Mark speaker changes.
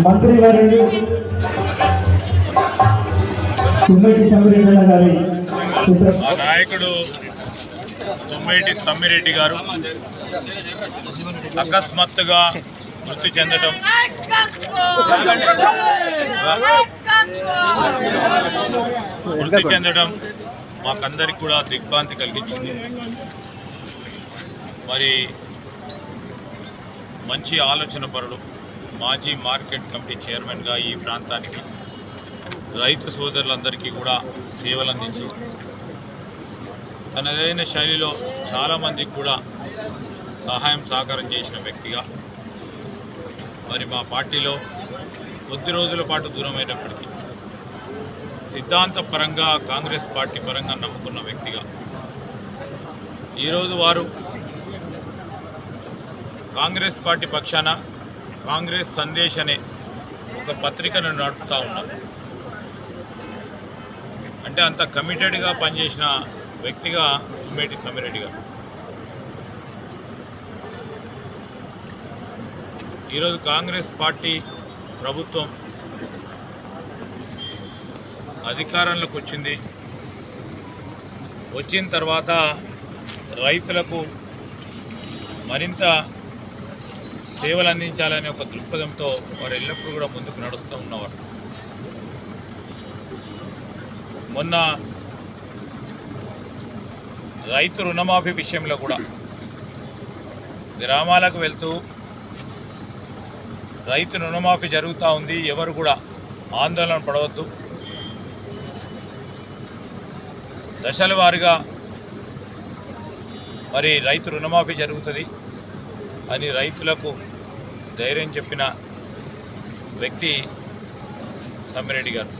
Speaker 1: మంత్రి గారు తుమ్మిటి సమ్మిరెడ్డి గారి
Speaker 2: నాయకుడు తుమ్మిటి సమ్మిరెడ్డి గారు అకస్మాత్తుగా మృతి చెందడం మృతి చెందడం మాకందరికి కూడా దిగ్భ్రాంతి కలిగించింది. మరి మంచి ఆలోచన పరుడు మాజీ మార్కెట్ కమిటీ చైర్మన్గా ఈ ప్రాంతానికి రైతు సోదరులందరికీ కూడా సేవలు అందించి తనదైన శైలిలో చాలామందికి కూడా సహాయం సహకారం చేసిన వ్యక్తిగా మరి మా పార్టీలో కొద్ది రోజుల పాటు దూరమైనప్పటికీ సిద్ధాంతపరంగా కాంగ్రెస్ పార్టీ పరంగా నమ్ముకున్న వ్యక్తిగా ఈరోజు వారు కాంగ్రెస్ పార్టీ పక్షాన కాంగ్రెస్ సందేశ్ అనే ఒక పత్రికను నడుపుతూ ఉన్నారు. అంటే అంత కమిటెడ్గా పనిచేసిన వ్యక్తిగా సుమేటి సమిరెడ్డి గారు. ఈరోజు కాంగ్రెస్ పార్టీ ప్రభుత్వం అధికారంలోకి వచ్చింది. వచ్చిన తర్వాత రైతులకు మరింత సేవలు అందించాలనే ఒక దృక్పథంతో వారు ఎల్లప్పుడూ కూడా ముందుకు నడుస్తూ ఉన్నవారు. మొన్న రైతు రుణమాఫీ విషయంలో కూడా గ్రామాలకు వెళ్తూ రైతు రుణమాఫీ జరుగుతూ ఉంది ఎవరు కూడా ఆందోళన పడవద్దు. దశల వారీగా మరి రైతు రుణమాఫీ జరుగుతుంది అని రైతులకు ధైర్యం చెప్పిన వ్యక్తి సమ్మిరెడ్డి గారు.